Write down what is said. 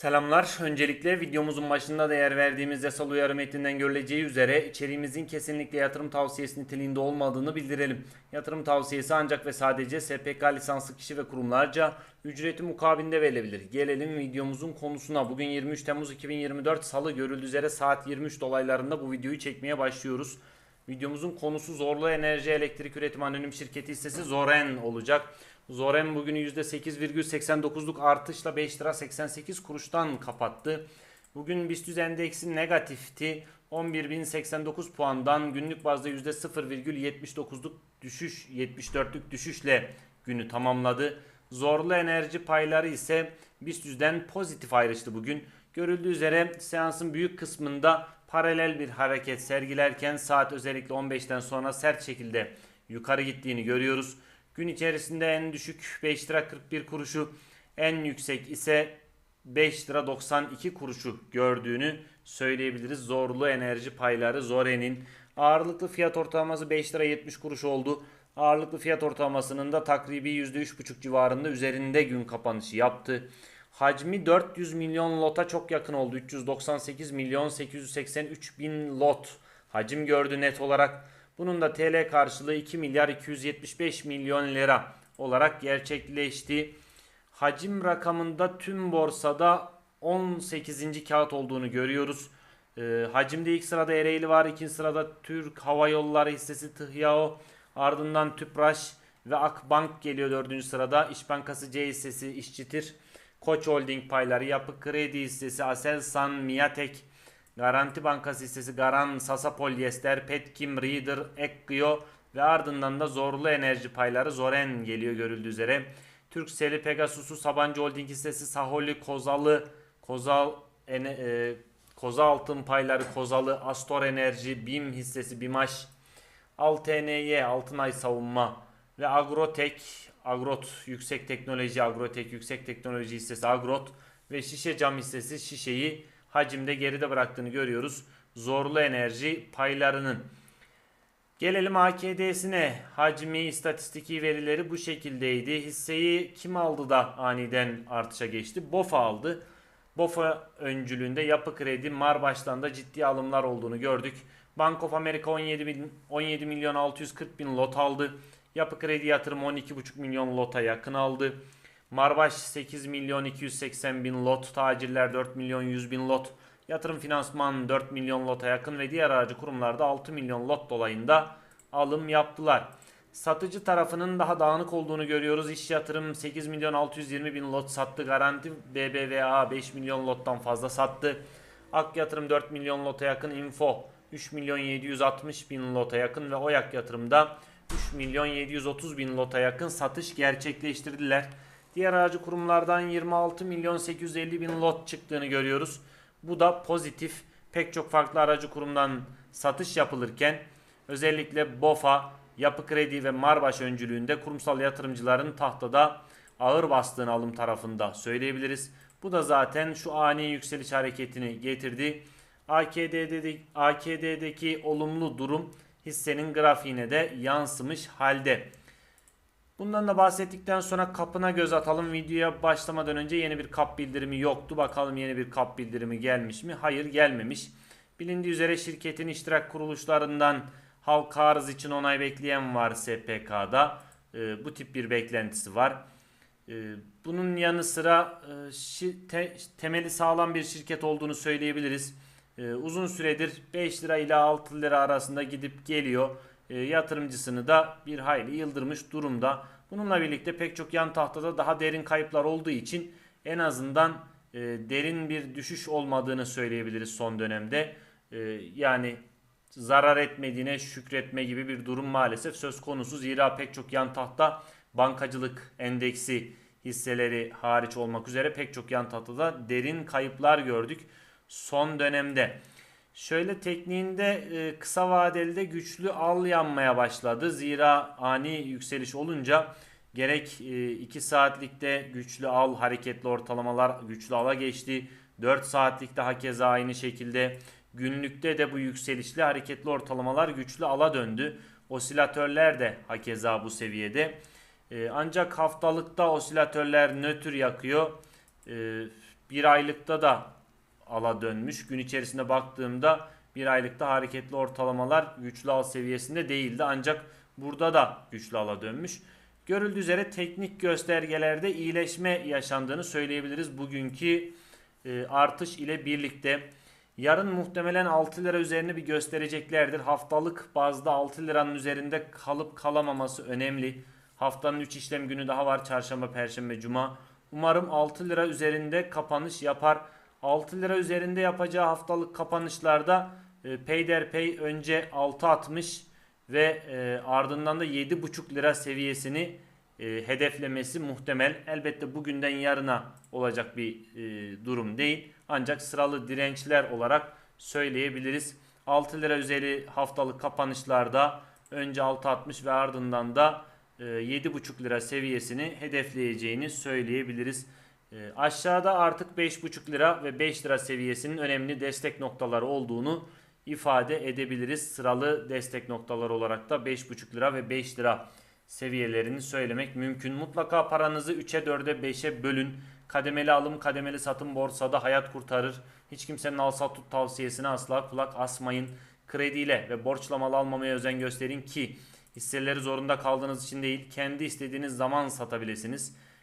Selamlar. Öncelikle videomuzun başında değer verdiğimiz yasal uyarı metninden görüleceği üzere içeriğimizin kesinlikle yatırım tavsiyesi niteliğinde olmadığını bildirelim. Yatırım tavsiyesi ancak ve sadece SPK lisanslı kişi ve kurumlarca ücreti mukabilinde verilebilir. Gelelim videomuzun konusuna. Bugün 23 Temmuz 2024 Salı görüldüğü üzere saat 23 dolaylarında bu videoyu çekmeye başlıyoruz. Videomuzun konusu Zorlu Enerji Elektrik Üretim Anonim Şirketi hissesi Zoren olacak. Zoren bugünü %8,89'luk artışla 5 lira 88 kuruştan kapattı. Bugün BIST endeksi negatifti. 11.089 puandan günlük bazda %0,79'luk düşüş 74'lük düşüşle günü tamamladı. Zorlu enerji payları ise BIST 100'den pozitif ayrıştı bugün. Görüldüğü üzere seansın büyük kısmında paralel bir hareket sergilerken saat özellikle 15'ten sonra sert şekilde yukarı gittiğini görüyoruz. Gün içerisinde en düşük 5 lira 41 kuruşu, en yüksek ise 5 lira 92 kuruşu gördüğünü söyleyebiliriz. Zorlu enerji payları Zore'nin ağırlıklı fiyat ortalaması 5 lira 70 kuruş oldu. Ağırlıklı fiyat ortalamasının da takribi %3,5 civarında üzerinde gün kapanışı yaptı. Hacmi 400 milyon lota çok yakın oldu. 398 milyon 883 bin lot hacim gördü net olarak. Bunun da TL karşılığı 2 milyar 275 milyon lira olarak gerçekleşti. Hacim rakamında tüm borsada 18. kağıt olduğunu görüyoruz. E, hacimde ilk sırada Ereğli var. ikinci sırada Türk Hava Yolları hissesi Tıhyao. Ardından Tüpraş ve Akbank geliyor dördüncü sırada. İş Bankası C hissesi İşçitir. Koç Holding payları, Yapı Kredi hissesi, Aselsan, Miatek, Garanti Bankası hissesi Garan, Sasa Polyester, Petkim, Reader, Ekkio ve ardından da Zorlu Enerji payları Zoren geliyor görüldüğü üzere. Türkseli, Pegasus'u, Sabancı Holding hissesi, Saholi, Kozalı, Kozal, ene, e, Koza Altın payları Kozalı, Astor Enerji, BİM hissesi BİMAŞ, Altny, Altınay Savunma ve Agrotek, Agrot Yüksek Teknoloji, Agrotek Yüksek Teknoloji hissesi Agrot ve Şişe Cam hissesi Şişe'yi hacimde geride bıraktığını görüyoruz. Zorlu enerji paylarının. Gelelim AKD'sine. Hacmi, istatistiki verileri bu şekildeydi. Hisseyi kim aldı da aniden artışa geçti? BOFA aldı. BOFA öncülüğünde Yapı Kredi, Marbaş'tan da ciddi alımlar olduğunu gördük. Bank of America 17, bin, 17 milyon 640 bin lot aldı. Yapı Kredi Yatırım 12,5 milyon lota yakın aldı. Marbaş 8 milyon 280 bin lot, tacirler 4 milyon 100 bin lot, yatırım finansman 4 milyon lota yakın ve diğer aracı kurumlarda 6 milyon lot dolayında alım yaptılar. Satıcı tarafının daha dağınık olduğunu görüyoruz. İş yatırım 8 milyon 620 bin lot sattı. Garanti BBVA 5 milyon lottan fazla sattı. Ak yatırım 4 milyon lota yakın. Info 3 milyon 760 bin lota yakın ve Oyak yatırımda 3 milyon 730 bin lota yakın satış gerçekleştirdiler. Diğer aracı kurumlardan 26 milyon 850 bin lot çıktığını görüyoruz. Bu da pozitif. Pek çok farklı aracı kurumdan satış yapılırken özellikle BOFA, Yapı Kredi ve Marbaş öncülüğünde kurumsal yatırımcıların tahtada ağır bastığını alım tarafında söyleyebiliriz. Bu da zaten şu ani yükseliş hareketini getirdi. AKD'deki, AKD'deki olumlu durum hissenin grafiğine de yansımış halde. Bundan da bahsettikten sonra kapına göz atalım. Videoya başlamadan önce yeni bir kap bildirimi yoktu. Bakalım yeni bir kap bildirimi gelmiş mi? Hayır gelmemiş. Bilindiği üzere şirketin iştirak kuruluşlarından halka arız için onay bekleyen var SPK'da. E, bu tip bir beklentisi var. E, bunun yanı sıra e, te, temeli sağlam bir şirket olduğunu söyleyebiliriz. E, uzun süredir 5 lira ile 6 lira arasında gidip geliyor e, yatırımcısını da bir hayli yıldırmış durumda. Bununla birlikte pek çok yan tahtada daha derin kayıplar olduğu için en azından e, derin bir düşüş olmadığını söyleyebiliriz son dönemde. E, yani zarar etmediğine şükretme gibi bir durum maalesef söz konusu. Zira pek çok yan tahta bankacılık endeksi hisseleri hariç olmak üzere pek çok yan tahtada derin kayıplar gördük son dönemde. Şöyle tekniğinde e, kısa vadeli de güçlü al yanmaya başladı. Zira ani yükseliş olunca gerek 2 e, saatlikte güçlü al hareketli ortalamalar güçlü ala geçti. 4 saatlikte hakeza aynı şekilde. Günlükte de bu yükselişli hareketli ortalamalar güçlü ala döndü. Osilatörler de hakeza bu seviyede. E, ancak haftalıkta osilatörler nötr yakıyor. bir aylıkta da ala dönmüş. Gün içerisinde baktığımda bir aylıkta hareketli ortalamalar güçlü al seviyesinde değildi. Ancak burada da güçlü ala dönmüş. Görüldüğü üzere teknik göstergelerde iyileşme yaşandığını söyleyebiliriz. Bugünkü e, artış ile birlikte yarın muhtemelen 6 lira üzerine bir göstereceklerdir. Haftalık bazda 6 liranın üzerinde kalıp kalamaması önemli. Haftanın 3 işlem günü daha var. Çarşamba, Perşembe, Cuma. Umarım 6 lira üzerinde kapanış yapar. 6 lira üzerinde yapacağı haftalık kapanışlarda e, peyderpey önce 6.60 ve e, ardından da 7.5 lira seviyesini e, hedeflemesi muhtemel. Elbette bugünden yarına olacak bir e, durum değil. Ancak sıralı dirençler olarak söyleyebiliriz. 6 lira üzeri haftalık kapanışlarda önce 6.60 ve ardından da e, 7.5 lira seviyesini hedefleyeceğini söyleyebiliriz. E, aşağıda artık 5.5 lira ve 5 lira seviyesinin önemli destek noktaları olduğunu ifade edebiliriz. Sıralı destek noktaları olarak da 5.5 lira ve 5 lira seviyelerini söylemek mümkün. Mutlaka paranızı 3'e 4'e 5'e bölün. Kademeli alım, kademeli satım borsada hayat kurtarır. Hiç kimsenin al sat tut tavsiyesine asla kulak asmayın. Krediyle ve borçla mal almamaya özen gösterin ki hisseleri zorunda kaldığınız için değil, kendi istediğiniz zaman satabilirsiniz.